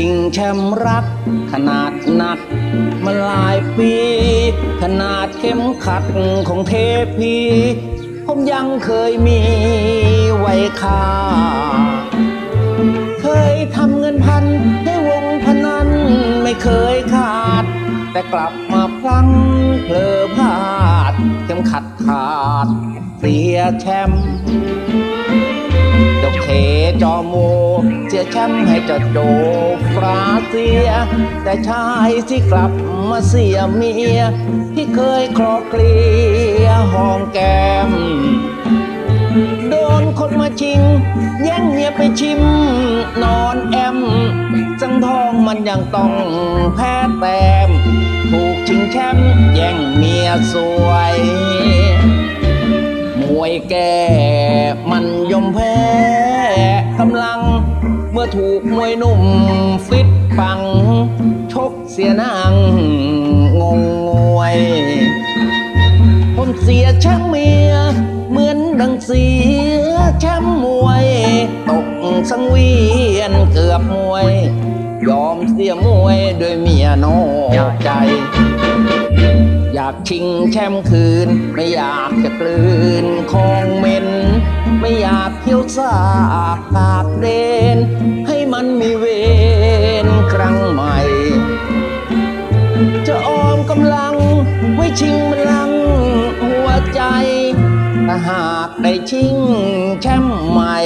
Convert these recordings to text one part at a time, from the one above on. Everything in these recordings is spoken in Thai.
ชิงแชมป์รัก ขนาดหนัก มาหลายปี ขนาดเข้มขัดของเทพี ผมยังเคยมีไว้ค่า เคยทำเงินพันให้วงพนันไม่เคยขาด แต่กลับมาพลั้งเพลอพลาดเข็มขัดขาดเสียแชมป์ จ้าเคจอโมเสียแชมป์ให้เจ้าโจฟราเซีย แต่ชายที่กลับมาเสียเมีย ที่เคยคลอเคลียห้องแก้มโดนคนมาชิง แย่งเมียไปชิม นอนแอม สังทองมันยังต้องแพ้แต้ม ถูกชิงแชมป์แย่งเมียสวยมวยแก่มันยอมแพ้ำลัง เมื่อถูกมวยหนุ่มฟิตปัง ชกเสียนางงงงวย ผมเสียแชมป์เมีย เหมือนดังเสียแชมป์มวย ตกสังเวียนเกือบมวย ยอมเสียมวยโดวยเมียนอกใจอยากชิงแชมป์คืน ไม่อยากจะกลืนคองเม็น ไม่อยากเที่ยวซากปากเดน ให้มันมีเวรครั้งใหม่ จะออมกำลังไว้ชิงบัลลังหัวใจถ้าหากได้ชิงแชมป์ใหม่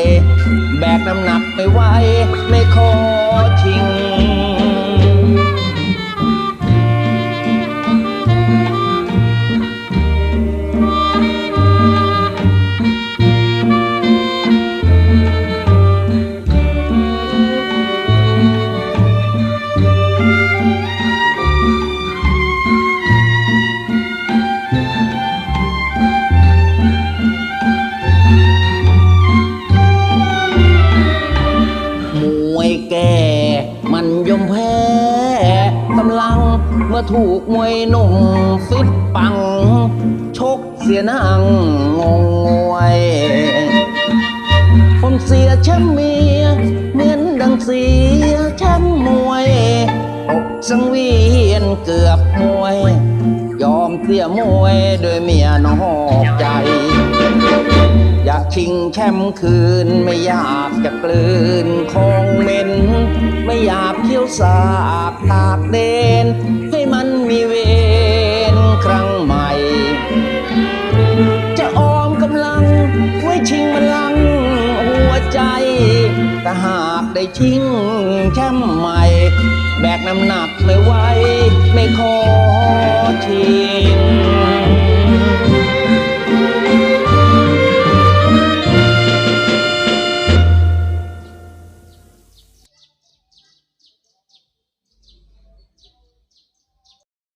แบกน้ำหนักไม่ไหวไม่คอ มื่อถูกมวยหนุ่มฟิตปัง ชกเสียนางงงงวย ผมเสียแชมป์เมียเหมือนดังเสียแชมป์มวยตกสังเวียนเกือบมวย ยอมเสียมวยโดยเมียนอกใจ อยากชิงแชมป์คืนไม่อยากจะกลืนคองเหม็นไม่อยากเที่ยวสากตากเดน ได้ชิงแชมป์ใหม่ แบกน้ำหนักไม่ไหวไม่ขอชิง